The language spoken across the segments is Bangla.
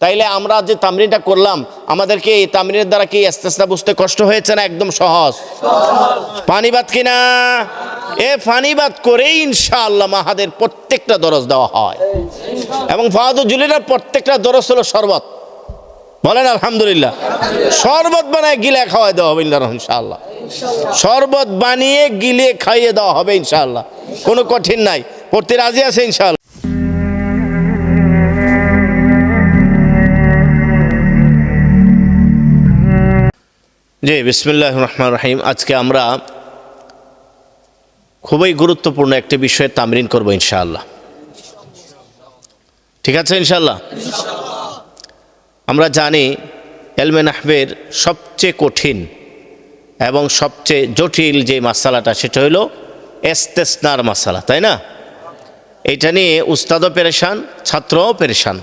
তাইলে আমরা যে তামরিনটা করলাম, আমাদেরকে এই তামরিনের দ্বারা কি আস্তে আস্তে বুঝতে কষ্ট হয়েছে না একদম সহজ? পানিবাদ কিনা? এ পানিবাদ করেই ইনশাআল্লাহ মাহাদের প্রত্যেকটা দরজ দেওয়া হয়। এবং ফাহাদুর জুলিনার প্রত্যেকটা দরজ হলো শরবত। বলেন আলহামদুলিল্লাহ। শরবত বানায় গিলে খাওয়াই দেওয়া হবে ইনশাআল্লাহ শরবত বানিয়ে গিলে খাইয়ে দেওয়া হবে ইনশাআল্লাহ। কোনো কঠিন নাই। পড়তে রাজি আছে ইনশাআল্লাহ। জি, বিসমুল্লাহ রহমান রাহিম। আজকে আমরা খুবই গুরুত্বপূর্ণ একটি বিষয়ে তামরিন করব ইনশাআল্লাহ। ঠিক আছে ইনশাআল্লাহ? আমরা জানি এলমে নাহবের সবচেয়ে কঠিন এবং সবচেয়ে জটিল যে মাসালাটা, সেটা হলো এস্তেসনার মাসালা, তাই না? এটা নিয়ে উস্তাদও পেরেশান, ছাত্রও পেরেশান।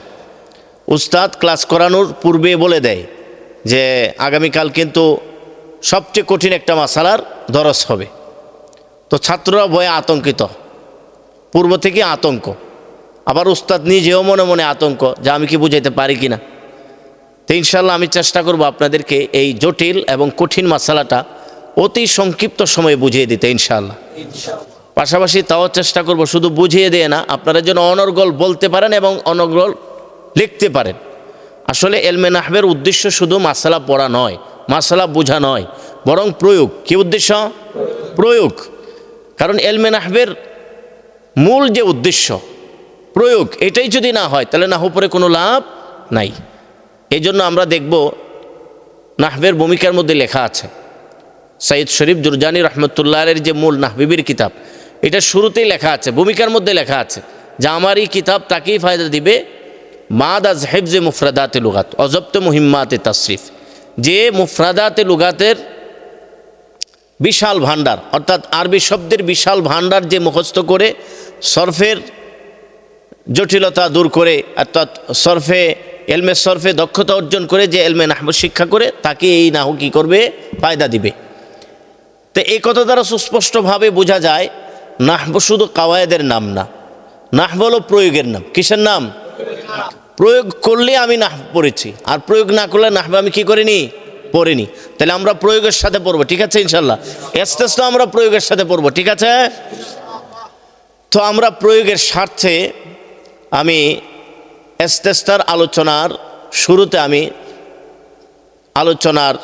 উস্তাদ ক্লাস করানোর পূর্বে বলে দেয় যে আগামীকাল কিন্তু সবচেয়ে কঠিন একটা মাসালার দরস হবে। তো ছাত্ররা ভয়ে আতঙ্কিত। পূর্ব থেকে আতঙ্ক। আবার উস্তাদ নিজেও মনে মনে আতঙ্ক যে আমি কি বুঝাইতে পারি কি না তো ইনশাল্লাহ আমি চেষ্টা করব আপনাদেরকে এই জটিল এবং কঠিন মশালাটা অতি সংক্ষিপ্ত সময়ে বুঝিয়ে দিতে ইনশাল্লাহ পাশাপাশি তাও চেষ্টা করব শুধু বুঝিয়ে দিয়ে না, আপনারা যেন অনর্গল বলতে পারেন এবং অনর্গল লিখতে পারেন। আসলে এলমে নাহবের উদ্দেশ্য শুধু মাসালা পড়া নয়, মাসালা বোঝা নয়, বরং প্রয়োগ। কি উদ্দেশ্য? প্রয়োগ। কারণ এলমে নাহবের মূল যে উদ্দেশ্য, প্রয়োগ, এটাই যদি না হয়, তাহলে নাহ পরে কোনো লাভ নাই। এই জন্য আমরা দেখব নাহবের ভূমিকার মধ্যে লেখা আছে। সাইদ শরীফ জুরজানি রহমতুল্লাহের যে মূল নাহবিবির কিতাব, এটা শুরুতেই লেখা আছে, ভূমিকার মধ্যে লেখা আছে, যে আমার এই কিতাব তাকেই ফায়দা দিবে মাদ আজ হেফজে মুফরাদাতে লুগাত, অজপ্ত মুহিম্মাতে তাসরিফ। যে মুফরাদাতে লুগাতের বিশাল ভাণ্ডার, অর্থাৎ আরবি শব্দের বিশাল ভাণ্ডার যে মুখস্থ করে সরফের জটিলতা দূর করে, অর্থাৎ সরফে, এলমে সরফে দক্ষতা অর্জন করে যে এলমে নাহব শিক্ষা করে, তাকে এই নাহু কী করবে? ফায়দা দিবে। তো এই কথা দ্বারা সুস্পষ্টভাবে বোঝা যায়, নাহব শুধু কাওয়ায়েদের নাম না, নাহব হলো প্রয়োগের নাম। কিসের নাম? প্রয়োগ করলে আমি নাহব পড়েছি। আর প্রয়োগ না করলে নাহব আমি কি করিনি? পড়িনি। তাহলে আমরা প্রয়োগের সাথে পড়ব, ঠিক আছে ইনশাল্লাহ এস্তেস তো আমরা প্রয়োগের সাথে পড়ব, ঠিক আছে? তো আমরা প্রয়োগের স্বার্থে আমি এস্তেস্তার আলোচনার শুরুতে আমি আলোচনার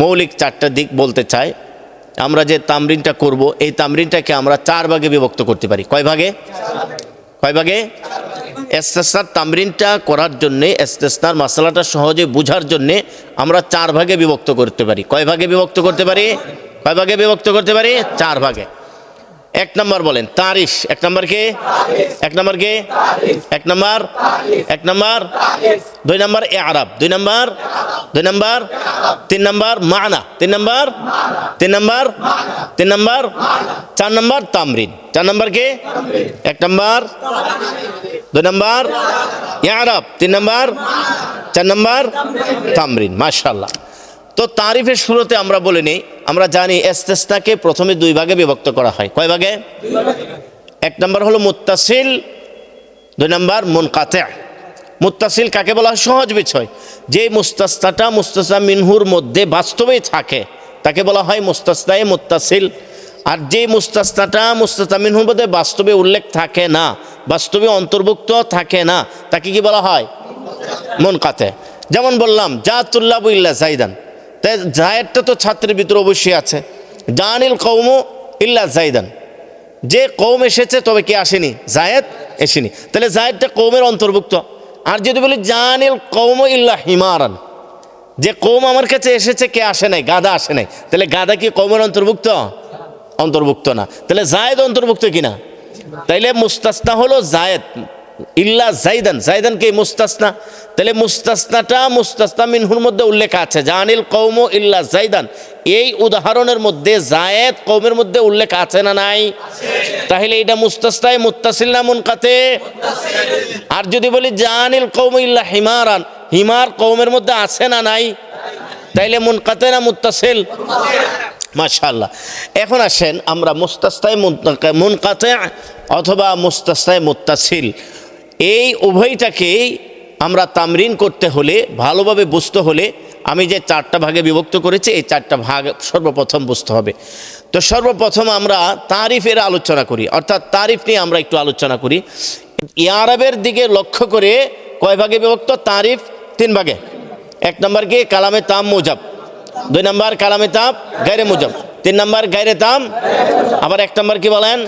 মৌলিক চারটা দিক বলতে চাই। আমরা যে তামরিনটা করব, এই তামরিনটাকে আমরা চার ভাগে বিভক্ত করতে পারি। কয় ভাগে? কয় ভাগে? এস্তেস্তার তামরিনটা করার জন্যে এস্তেস্তার মশলাটা সহজে বোঝার জন্যে আমরা চার ভাগে বিভক্ত করতে পারি। কয় ভাগে বিভক্ত করতে পারি? কয় ভাগে বিভক্ত করতে পারি? চার ভাগে। এক নম্বর বলেন তারিফ। এক নম্বর কে? এক নম্বর কে? এক নম্বর? এক নম্বর? দুই নম্বর এ আরব দুই নম্বর? দুই নম্বর? তিন নম্বর মানা। তিন নম্বর? তিন নম্বর? তিন নম্বর? চার নম্বর? তামরিন। চার নম্বর কে? এক নম্বর? দুই নম্বর? এ আরব তিন নম্বর? চার নম্বর? তামরিন। মাশাল্লাহ তো তারিফের শুরুতে আমরা বলে নিই আমরা জানি এস্তেস্তাকে প্রথমে দুই ভাগে বিভক্ত করা হয়। কয় ভাগে? এক নম্বর হলো মুত্তাসিল, দুই নম্বর মুনকাতে। মুত্তাসিল কাকে বলা হয়? সহজ বিষয়। যে মুস্তাস্তাটা মুস্তাসা মিনহুর মধ্যে বাস্তবেই থাকে, তাকে বলা হয় মুস্তাস্তায় মুত্তাসিল। আর যে মুস্তাস্তাটা মুস্তাস্তা মিনহুর মধ্যে বাস্তবে উল্লেখ থাকে না, বাস্তবে অন্তর্ভুক্ত থাকে না, তাকে কি বলা হয়? মুনকাতে। যেমন বললাম জাতুল্লাহ ইল্লা জাইদান। তাই জায়েদটা তো ছাত্রের ভিতরে অবশ্যই আছে। জানিল কৌম ইল্লা জাইদান। যে কৌম এসেছে, তবে কি আসেনি? জায়েদ এসেনি। তাহলে জায়েদটা কৌমের অন্তর্ভুক্ত। আর যদি বলি জানিল কৌম ইল্লা হিমারান, যে কৌম আমার কাছে এসেছে, কে আসে নাই? গাদা আসে নাই। তাহলে গাদা কি কৌমের অন্তর্ভুক্ত? অন্তর্ভুক্ত না। তাহলে জায়েদ অন্তর্ভুক্ত কিনা? তাইলে মুস্তাসনা হলো জায়েদ। ইল্লা জাইদান। জাইদান কে মুস্তাসনা? তাহলে মুস্তাসনাটা, মুস্তাসনা মিনহুর মধ্যে উল্লেখ আছে। জানিল কৌম ইল্লা জাইদান এই উদাহরণের মধ্যে জায়েদ কৌমের মধ্যে উল্লেখ আছে না নাই? তাহলে এটা মুস্তাসনায় মুত্তাসিল না মুনকাতে? আর যদি বলি জানিল কৌম ইল্লা হিমারান, হিমার কৌমের মধ্যে আছে না নাই? তাইলে মুনকাতে না মুত্তাসিল? মাশাল্লাহ এখন আসেন আমরা মুস্তাস্তায় মুনকাতে অথবা মুস্তাস্তায় মুত্তাসিল। এই উভয়টাকেই আমরা তামরিন করতে হলে, ভালোভাবে বুঝতে হলে আমি যে চারটা ভাগে বিভক্ত করেছি, এই চারটা ভাগ সর্বপ্রথম বুঝতে হবে। তো সর্বপ্রথম আমরা তারিফের আলোচনা করি, অর্থাৎ তারিফ নিয়ে আমরা একটু আলোচনা করি। ইয়ারবের দিকে লক্ষ্য করে কয় ভাগে বিভক্ত? তারিফ তিন ভাগে। এক নম্বর কি? কালামে তাম মুজাব। দুই নম্বর কালামে তাপ গাইরে মুজাব। তিন নম্বর গাইরে তাম, আবার এক নম্বর কি বলেন?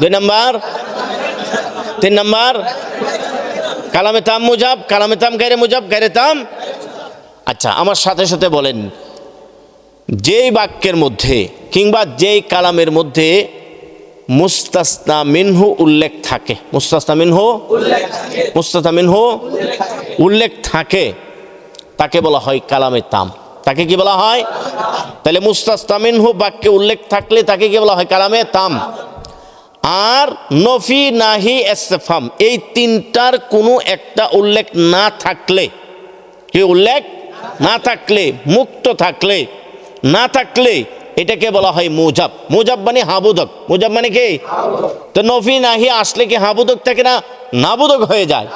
দুই নম্বর, তিন নম্বর কালামে তাম মুজাব, কালামে তাম গাইরে মুজাব গাইরে তাম। আচ্ছা আমার সাথে সাথে বলেন, যেই বাক্যের মধ্যে কিংবা যেই কালামের মধ্যে মুস্তাসনা মিনহু উল্লেখ থাকে, মুস্তাসনা মিনহু মুস্তাসনা মিনহু উল্লেখ থাকে, তাকে বলা হয় কালামে তাম। তাকে কি বলা হয়? তাহলে মুস্তাসনা মিনহু বাক্যে উল্লেখ থাকলে তাকে কি বলা হয়? কালামে তাম। আর নফি নাহি এসফাম এই তিনটার কোনো একটা উল্লেখ না থাকলে। কি উল্লেখ? না থাকলে মুক্ত থাকলে। না থাকলে এটাকে বলা হয় মুজাব। মুজাব মানে হাবুদক। মুজাব মানে কি? তো নফি নাহি আসলে কি হাবুদক থাকে না? নাবুদক হয়ে যায়।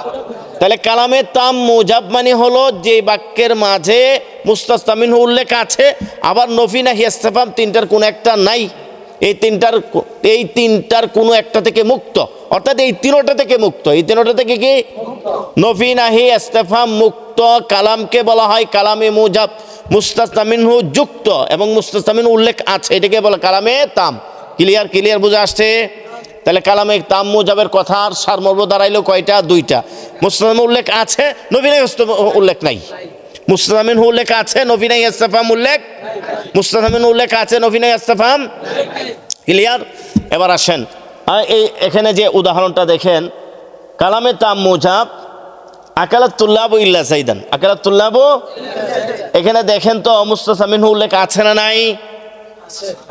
তাহলে কালামে তাম মুজাব মানে হলো যে বাক্যের মাঝে মুস্তাস্তামিন উল্লেখ আছে আবার নফি নাহি ইস্তেফাম তিনটার কোনো একটা নাই। এই তিনটার এই তিনটার কোনো একটা থেকে মুক্ত। অর্থাৎ এই তিনোটা থেকে মুক্ত। এই তিনোটা থেকে কি? নফি নাহি ইস্তেফাম মুক্ত কালামকে বলা হয় কালামে মুজাব মুস্তাস্তামিনহু যুক্ত এবং মুস্তাস্তামিন উল্লেখ আছে। এটাকে বলা কালামে তাম। ক্লিয়ার ক্লিয়ার বুঝে আসছে? তাহলে কালামে তাম মুজাবের কথার সারমর্ম দাঁড়াইলো কয়টা? দুইটা। মুস্তামিন উল্লেখ আছে নবীন উল্লেখ নাই। মুস্তামিন উল্লেখ আছে নবীন ইস্তেফাম উল্লেখ মুস্তামিন উল্লেখ আছে, নবীন ইস্তেফাম ক্লিয়ার? এবার আসেন। এই এখানে যে উদাহরণটা দেখেন, কালামে তাম মুজাব আকালাতুল্লাবু ইল্লা সাইদান আকালাতুল্লাবু এখানে দেখেন তো মুস্তাসামিন উল্লেখ আছে না নাই?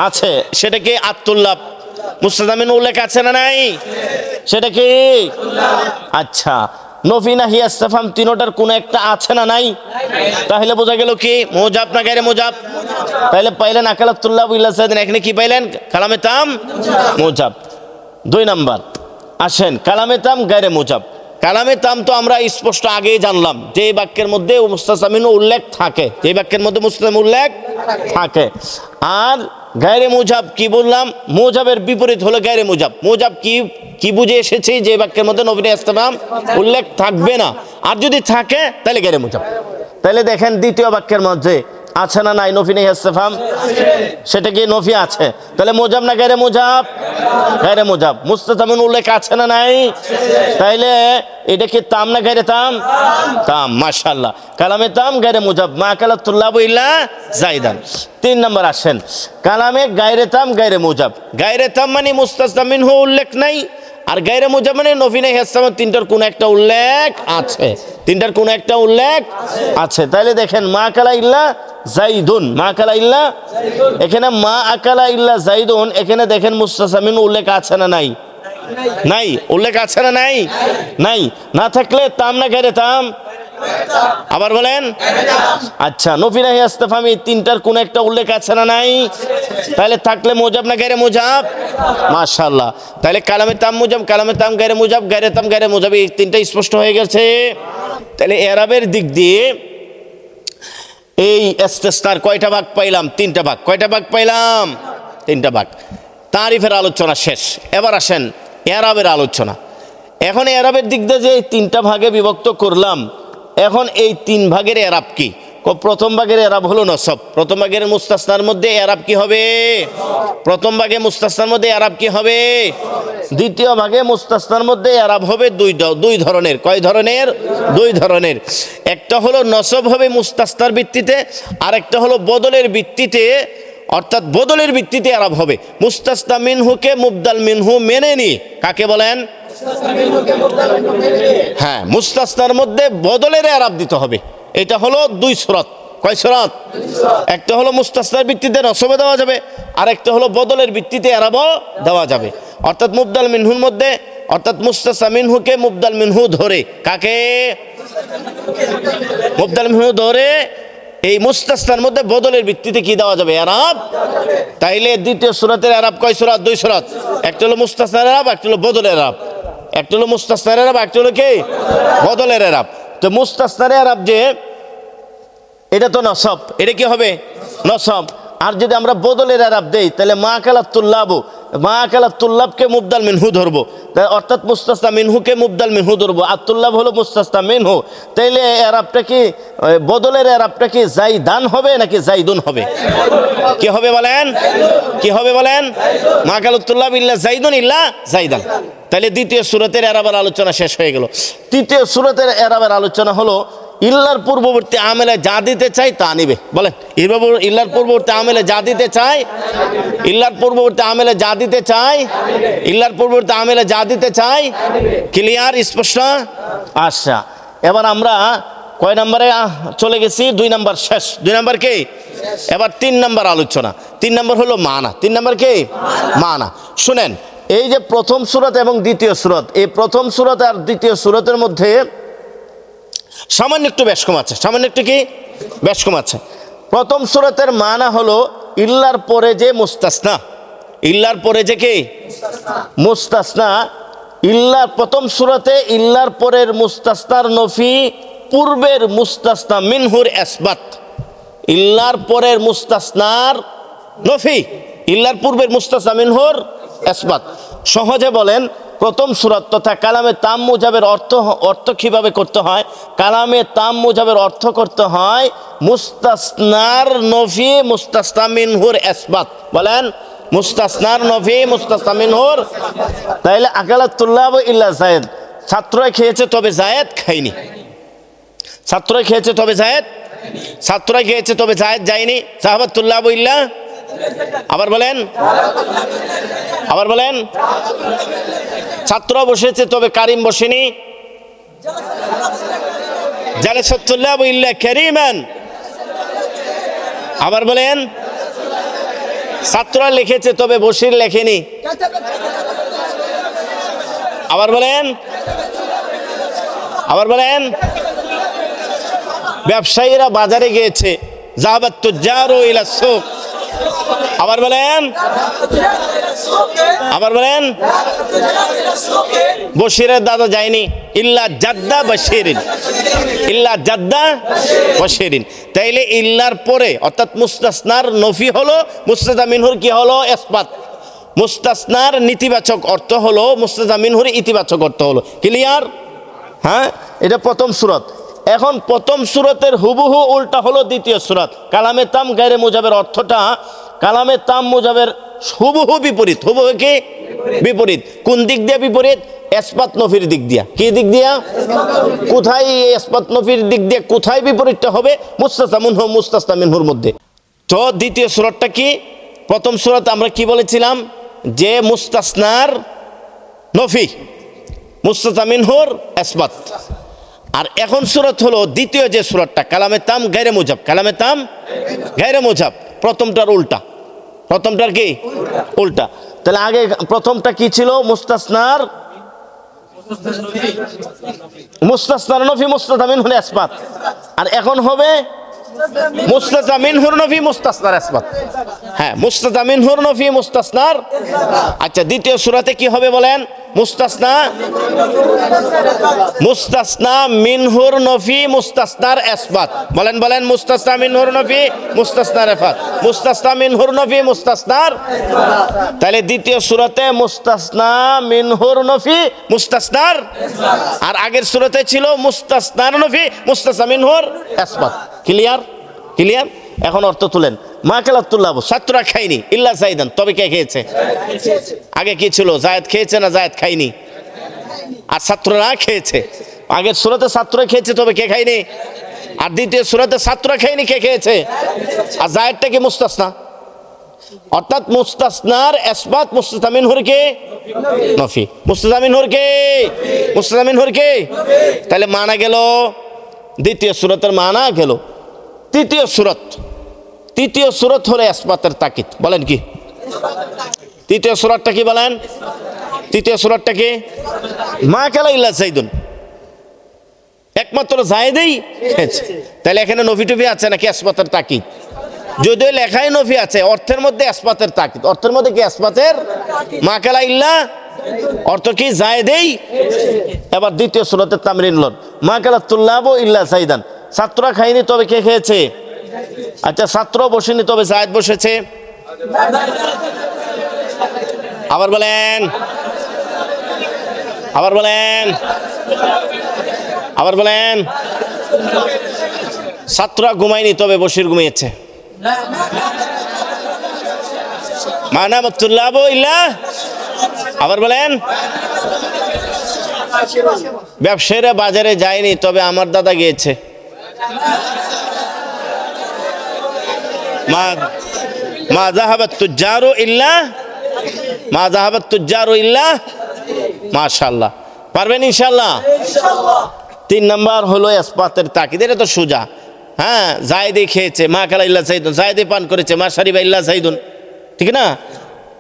আছে। সেটা কি আত্মুল্লাভ মুস্তাসামিন উল্লেখ আছে না নাই? সেটা কি? আচ্ছা। নফিনা হিয়া ইস্তেফাম তিনোটার কোনো একটা আছে না নাই? তাহলে বোঝা গেল কি? মোজাব না গাইরে মোজাব? তাহলে পাইলেন আকালাতুল্লাহ ইল্লা সাইদান এখানে কি পাইলেন? কালামে তাম মোজাব। দুই নাম্বার, আসেন কালামে তাম গাইরে মুজাব। কালামে তাম তো আমরা স্পষ্ট আগেই জানলাম, যে এই বাক্যের মধ্যে মুস্তাসামিন উল্লেখ থাকে। যে বাক্যের মধ্যে মুস্তাম উল্লেখ থাকে। আর গায়রে মুজাব কি বললাম? মুজাবের বিপরীত হলো গায়রে মুজাব। মুজাব কি কি বুঝে এসেছে যে বাক্যের মধ্যে নবীন ইসলাম উল্লেখ থাকবে না। আর যদি থাকে তাহলে গায়রে মুজাব। তাহলে দেখেন দ্বিতীয় বাক্যের মধ্যে আছে না নাই? নফি নেই ইস্তেফাম? সেটা কি নফি আছে? তাহলে মোজাব না গায়রে মুজাব? গায়রে মুজাব। মুস্তাতামিন উল্লেখ আছে না নাই? তাইলে এটা কি তাম না গায়রে তাম? তাম, মাশাআল্লাহ। কালামে তাম, গায়রে মুজাব। মা কালাতুল্লাহ ইল্লা জাইদান তিন নম্বর আসেন। কালামে গায়রে তাম, গায়রে মুজাব। গায়রে তাম মানে মুস্তাতামিন হু উল্লেখ নাই। আর গাইরে মুজামানে নফিনে হেসাম তিনটার কোন একটা উল্লেখ আছে। তিনটার কোন একটা উল্লেখ আছে। তাইলে দেখেন, মা কালা ইল্লা জাইদুন মা কালা ইল্লা এখানে মা আকালা ইল্লা জাইদুন এখানে দেখেন মুস্তাসামিন উল্লেখ আছে না নাই? নাই। উল্লেখ আছে না নাই? নাই। না থাকলে তাম না গাইরে তাম? আবার বলেন? আচ্ছা নফিনা ইস্তেফাম এই তিনটার কোন একটা উল্লেখ আছে না নাই? তাহলে থাকলে মোজাব না গায়রে মোজাব? মাশাআল্লাহ। তাহলে কালামে তাম মুজাব, কালামে তাম গায়রে মুজাব, গায়রে তাম গায়রে মুজাব, এই তিনটা স্পষ্ট হয়ে গেছে। তাহলে এরাবের দিক দিয়ে এই এস্তেস্তার কয়টা ভাগ পাইলাম? তিনটা ভাগ। কয়টা ভাগ পাইলাম? তিনটা ভাগ। তারিফের আলোচনা শেষ। এবার আসেন এরাবের আলোচনা। এখন এরাবের দিক দিয়ে যে তিনটা ভাগে বিভক্ত করলাম এখন এই তিন ভাগের এরাব কি? প্রথম ভাগের এরাব হলো নসব। প্রথম ভাগের মুস্তাসনার মধ্যে এরাব কি হবে? প্রথম ভাগে মুস্তাসনার মধ্যে এরাব কি হবে? দ্বিতীয় ভাগে মুস্তাসনার মধ্যে এরাব হবে দুই দুই ধরনের। কয় ধরনের? দুই ধরনের। একটা হলো নসব হবে মুস্তাস্তার ভিত্তিতে আর একটা হলো বদলের ভিত্তিতে, অর্থাৎ বদলের ভিত্তিতে আরব হবে। মুস্তাস্তা মিনহুকে মুবদাল মিনহু মেনে নি। কাকে বলেন? হ্যাঁ মুস্তাসনার মধ্যে বদলের আরব দিতে হবে। এটা হলো দুই সুরত। কয় সুরত? একটা হলো মুস্তাসনার ভিত্তিতে নসবে দেওয়া যাবে আর একটা হলো বদলের ভিত্তিতে আরবও দেওয়া যাবে। অর্থাৎ মুবদাল মিনহুর মধ্যে, অর্থাৎ মুস্তাসা মিনহুকে মুবদাল মিনহু ধরে। কাকে? মুবদাল মিনহু ধরে। এই মুস্তাসনার মধ্যে বদলের ভিত্তিতে কি দেওয়া যাবে? আরব তাইলে দ্বিতীয় সুরাতের আরব কয় সুরাত? দুই সুরাত। একটা হলো মুস্তাস্তার আরব একটা হলো বদলের আরব একটা হলো মুস্তাস্তার এরাব একটা হলো কে? বদলের এরাব। তো মুস্তাস্তার এরাব যে, এটা তো নসব। এটা কি হবে? নসব। আর যদি আমরা বদলের আরব দেই, তাহলে মা কালাতুল্লাবু মা কালাতুল্লাবকে মুবদাল মিনহু ধরবো। অর্থাৎ মুস্তাস্তা মিনহুকে মুবদাল মিনহু ধরবো। আতুল্লাব হলো মুস্তাস্তা মিনহু। তাইলে আরবটা কি বদলের আরবটা কি জাইদান হবে নাকি জাইদুন হবে? কি হবে বলেন? কি হবে বলেন? মা কালাতুল্লাব ইল্লা জাইদুন ইল্লা জাইদান। তাহলে দ্বিতীয় সুরতের এরাবের আলোচনা শেষ হয়ে গেল। তৃতীয় সুরতের এরাবের আলোচনা হলো ইল্লার পূর্ববর্তী আমেলে যা দিতে চাই তা নিবে। বলেন, ইল্লার- পূর্ববর্তী আমেলে যা দিতে চাই, ইল্লার পূর্ববর্তী আমেলে যা দিতে চাই, ইল্লার পূর্ববর্তী আমেলে যা দিতে চাই, ক্লিয়ার, স্পষ্ট? আচ্ছা এবার আমরা কয় নম্বরে চলে গেছি? দুই নম্বর শেষ। দুই নম্বর কে? এবার তিন নম্বর আলোচনা। তিন নম্বর হলো মানা। তিন নম্বর কে? মানা। শুনেন, এই যে প্রথম সুরত এবং দ্বিতীয় সুরত, এই প্রথম সুরত আর দ্বিতীয় সুরতের মধ্যে সামান্য একটু কম আছে সামান্য একটু কি? কম আছে প্রথম সুরতের মানা হলো, ইল্লার পরে যে মুস্তাসনা। ইল্লার পরে যে কি? মুস্তাসনা। ইল্লার প্রথম সুরতে ইল্লার পরের মুস্তাসনার নফি, পূর্বের মুস্তাসনা মিনহুর এসবাত। ইল্লার পরের মুস্তাসনার নফি, ইল্লার পূর্বের মুস্তাসনা মিনহুর এসবাত। সহজে বলেন প্রথম সুরত তথা কালামে তাম মুজাবের অর্থ অর্থ কীভাবে করতে হয়? কালামে তাম মুজাবের অর্থ করতে হয়, মুস্তাসনার নফি মুস্তাসনা মিনহুর এসবাত। বলেন, মুস্তাসনার নফি মুস্তাসনা মিনহুর তাইলে আকালাতুল্লাহ ইল্লা জায়েদ ছাত্ররা খেয়েছে তবে জায়েদ খায়নি। ছাত্ররা খেয়েছে তবে জায়েদ ছাত্ররা খেয়েছে তবে জায়েদ যায়নি। সাহাবাতুল্লাহ ইল্লা, আবার বলেন আবার বলেন, ছাত্র বসেছে, তবে কারিম বসেনি। জালে সত্তুল্লাহ ইল্লা করিমান। আবার বলেন, ছাত্ররা লিখেছে, তবে বসির লেখেনি। আবার বলেন আবার বলেন, ব্যবসায়ীরা বাজারে গিয়েছে জাহাবাত ইলা সুক আবার বলেন। আবার বলেন। বশিরের দাদা যায়নি। ইল্লা জাদ্দা বশিরিন। ইল্লা জাদ্দা বশিরিন। তাইলে ইল্লার পরে, অর্থাৎ মুস্তাসনার নফি হলো মুস্তাদা মিনহুর কি হলো? এসপাত। মুস্তাসনার নেতিবাচক অর্থ হলো মুস্তাদা মিনহুর ইতিবাচক অর্থ হলো। ক্লিয়ার হ্যাঁ? এটা প্রথম সুরত। এখন প্রথম সুরতের হুবহু উল্টা হলো দ্বিতীয় সুরত। কালামে তাম গায়রে মুজাবের অর্থটা, কালামে তাম মুজাবের হুবহু বিপরীত। হুবহু কি? বিপরীত। কোন দিক দিয়ে বিপরীত? এসপাত নফির দিক দিয়া। কি দিক দিয়া? কোথায় এসপাত নফির দিক দিয়ে কোথায় বিপরীতটা হবে? মুস্তাস্তা মিনহু মুস্তাস্তা মিনহুর মধ্যে। তো দ্বিতীয় সুরতটা কি? প্রথম সুরত আমরা কি বলেছিলাম? যে মুস্তাসনার নফি মুস্তাতা মিনহুর এসবাত আর এখন সুরত হলো দ্বিতীয় যে সুরতটা কালামে তাম গায়রে মোজাব কালামে তাম গায়রে মোজাব প্রথমটার উল্টা প্রথমটার কি উল্টা তাহলে আগে প্রথমটা কি ছিল মুস্তাসনার মুস্তাসনার নফি মুস্তাদামিন হলে আর এখন হবে মুস্তাতা মিনহুর মুস্তাসনার এসবাত হ্যাঁ মুস্তাতা মিনহুর নফি আচ্ছা দ্বিতীয় সূরাতে কি হবে বলেন? মুস্তাসনা মুস্তাসনা মিনহুর নফি মুস্তাসনার এসবাত বলেন বলেন, মুস্তাসনা মিনহুর নফি মুস্তাসনার এফাত মুস্তাসনা মিনহুর নফি মুস্তাসনার। তাহলে দ্বিতীয় সূরাতে মুস্তাসনা মিনহুর নফি মুস্তাসনার। আর আগের সূরাতে ছিল মুস্তাসনার নফি মুস্তাসনা মিনহুর এসবাত ক্লিয়ার ক্লিয়ার এখন অর্থ তুলেন। মা কালাতুল্লাহ ছাত্ররা খায়নি ইল্লা জাইদান তবে কে খেয়েছে? আগে কি ছিল, জায়েদ খেয়েছে না জায়েদ খায়নি আর ছাত্ররা খেয়েছে। আগের সুরতে ছাত্ররা খেয়েছে, তবে কে খায়নি আর দ্বিতীয় সুরতে ছাত্ররা খায়নি কে খেয়েছে? আর জায়েদটা কি মুস্তাসনা? অর্থাৎ মুস্তাসনার এসবাত মুস্তামিন হুরকে নফি। মুস্তামিন হুরকে মুস্তামিন হুরকে তাহলে মানা গেল, দ্বিতীয় সুরতের মানা গেল। তৃতীয় সুরত। তৃতীয় সুরত হলো এসবাতের তাকিদ। বলেন কি? তৃতীয় সুরতটা কি বলেন? তৃতীয় সুরতটা কি? মা খেলা ইল্লা সাইদুন একমাত্র জায়দেই তাহলে এখানে নফি টফি আছে নাকি এসপাতের তাকিদ? যদিও লেখাই নফি আছে, অর্থের মধ্যে এসপাতের তাকিদ। অর্থের মধ্যে কি এসপাতের মা খেলা ইল্লা অর্থ কি? জায়দেই এবার দ্বিতীয় সুরতের তামরিন লন। মা কালা তুল্লাব ইল্লা সাইদান ছাত্ররা খায়নি তবে কে খেয়েছে? আচ্ছা ছাত্র বসেনি, তবে জায়দ বসেছে। আবার বলেন। আবার বলেন। আবার বলেন। ছাত্ররা ঘুমায়নি, তবে বসির ঘুমিয়েছে। মানামতুল্লাহ ইল্লা। আবার বলেন। ব্যবসায়ীরা বাজারে যায়নি, তবে আমার দাদা গিয়েছে। মা মা জাহাবাত তুজারু ইল্লা মা জাহাবাত তুজারু ইল্লা মাশাল্লাহ পারবেন ইনশাল্লাহ তিন নাম্বার হলো এসপাতের তাকিদ এটা তো সোজা। হ্যাঁ জায়দে খেয়েছে মা কালা ইল্লা সাইদুন জায়দে পান করেছে মা সারিবা ইল্লা সাইদুন ঠিক না?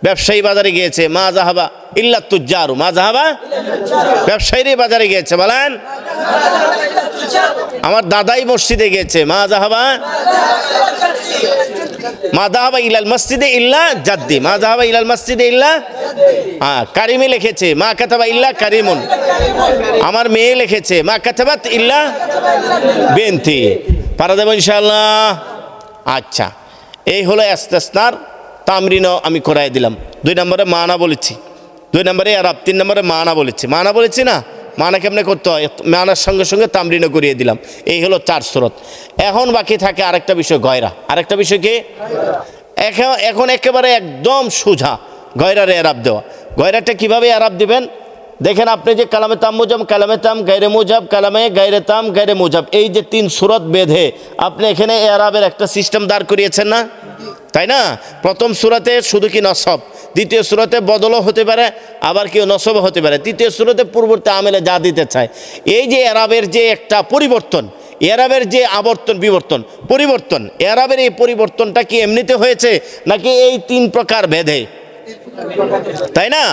ব্যবসায়ী বাজারে গিয়েছে, মা জাহাবা ইল্লা তুজারু মা জাহাবা ব্যবসায়ীরই বাজারে গিয়েছে, বলেন। আমার দাদাই মসজিদে গিয়েছে, মা জাহাবা মা জাহাবা ইলাল মসজিদে ইল্লা জাদ্দি, মা জাহাবা ইলাল মসজিদে ইল্লা হ্যাঁ কারিমে লিখেছে, মা কাতাবা ইল্লা কারিমুন। আমার মেয়ে লিখেছে, মা কাতাবাত ইল্লা বেন্তি। পারা দেব ইনশাআল্লাহ। আচ্ছা এই হলো এস্তেসনার তামরিনও আমি করাই দিলাম। দুই নম্বরে মানা বলেছি। দুই নম্বরে আরব তিন নম্বরে মানা বলেছি। মানা বলেছি না, মানা কেমনে করতে হয়? মানার সঙ্গে সঙ্গে তামরিনও করিয়ে দিলাম। এই হলো চার স্রোত। এখন বাকি থাকে আরেকটা বিষয়, গয়রা। আরেকটা বিষয় কি? এখন এখন একেবারে একদম সোজা গয়রারে এরাব দেওয়া। গয়রাটা কীভাবে এরাব দিবেন? দেখেন আপনি যে কালামে তাম মুজাব কালামে তাম গাইরে মুজাব, কালামে গাইরে তাম গাইরে মুজাব, এই যে তিন সুরত বেঁধে আপনি এখানে এরাবের একটা সিস্টেম দাঁড় করিয়েছেন না? তাই না? প্রথম সুরাতে শুধু কি নসব, দ্বিতীয় সুরতে বদলও হতে পারে, আবার কেউ নসবও হতে পারে। তৃতীয় সুরতে পূর্ববর্তী আমেলে যা দিতে চায়। এই যে এরাবের যে একটা পরিবর্তন, এরাবের যে আবর্তন, বিবর্তন, পরিবর্তন, এরাবের এই পরিবর্তনটা কি এমনিতে হয়েছে, নাকি এই তিন প্রকার ভেদে তাই না?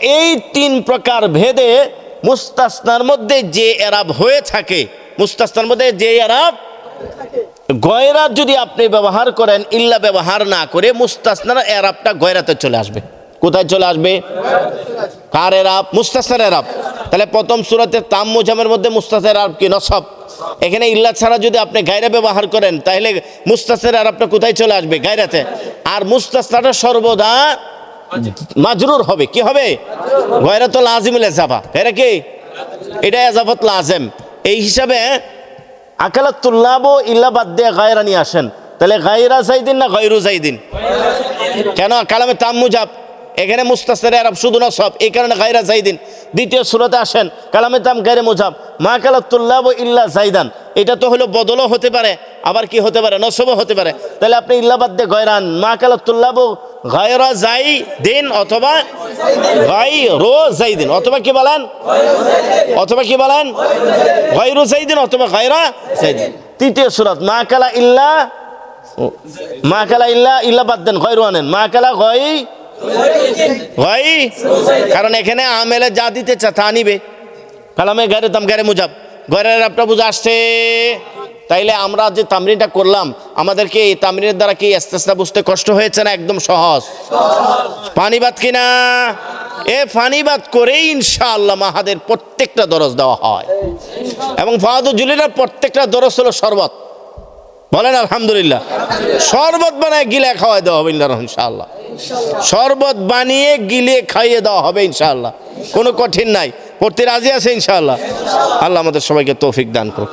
এই তিন প্রকার ভেদে মুস্তাসনার মধ্যে যে এরাব হয়ে থাকে, মুস্তাসনার মধ্যে যে এরাব গয়রা যদি আপনি ব্যবহার করেন, ইল্লা ব্যবহার না করে মুস্তাসনার এরাবটা গয়রাতে চলে আসবে। কোথায় চলে আসবে? কার এরাব? মুস্তাসনার এরাব। তাহলে প্রথম সুরাতে তাম মুজামের মধ্যে মুস্তাসের আরব কি? নসব। এখানে ইল্লা ছাড়া যদি আপনি গায়রা ব্যবহার করেন, তাহলে মুস্তাসের আরবটা কোথায় চলে আসবে? গায়রাতে। আর মুস্তাসনাটা সর্বদা মাজরুর হবে, কি হবে? গয়রা তো লাজিমুল এজাফা এরা কি এটা এজাফত লাজেম। এই হিসাবে আকালাতুল্লাব ইল্লা বাদ দিয়ে গায়রা নিয়ে আসেন। তাহলে গায়রা জাইদিন না গায়রু জাইদিন কেন? কালামে তাম মুজাব এখানে মুস্তাসের আরব শুধু না সব এই কারণে গায়রা জাইদিন দ্বিতীয় সুরতে আসেন, কালামে তাম গায়রে মুজাব, মা কালাতুল্লাব ইল্লা জাইদান এটা তো হলো বদলও হতে পারে। আবার কি হতে পারে? নসবও হতে পারে। তাহলে আপনি ইল্লাবাদ দিয়ে গয়রান, মা কালাতুল্লাব গায়রা যাই দিন অথবা গাই রো যাই দিন। অথবা কি বলেন? অথবা কি বলেন? গায়রু জাইদিন অথবা গায়রা জাইদিন তৃতীয় সুরত, মা কালা ইল্লা, মা কালা ইল্লা ইল্লা বাদ দেন গয়রু আনেন। মা কালা গয় ভাই কারণ এখানে আমেলে যা দিতে চা তা নিবে। কালামে গারে দাম গারে মুজাব। গরের আপনার বুঝে আসছে। তাইলে আমরা যে তামরিনটা করলাম, আমাদেরকে এই তামরিনের দ্বারা কি আস্তে আস্তে বুঝতে কষ্ট হয়েছে না একদম সহজ? পানিবাদ কিনা এ ফানিবাদ করেই ইনশাআল্লাহ মাহাদের প্রত্যেকটা দরজ দেওয়া হয়। এবং ফাহাদুর জুলিনার প্রত্যেকটা দরজ হলো শরবত। বলেন আলহামদুলিল্লাহ। শরবত বানায় গিলে খাওয়াই দেওয়া হবে ইনশাআল্লাহ। শরবত বানিয়ে গিলে খাইয়ে দেওয়া হবে ইনশাআল্লাহ। কোনো কঠিন নাই। পড়তে রাজি আছে ইনশাআল্লাহ। আল্লাহ আমাদের সবাইকে তৌফিক দান করুক।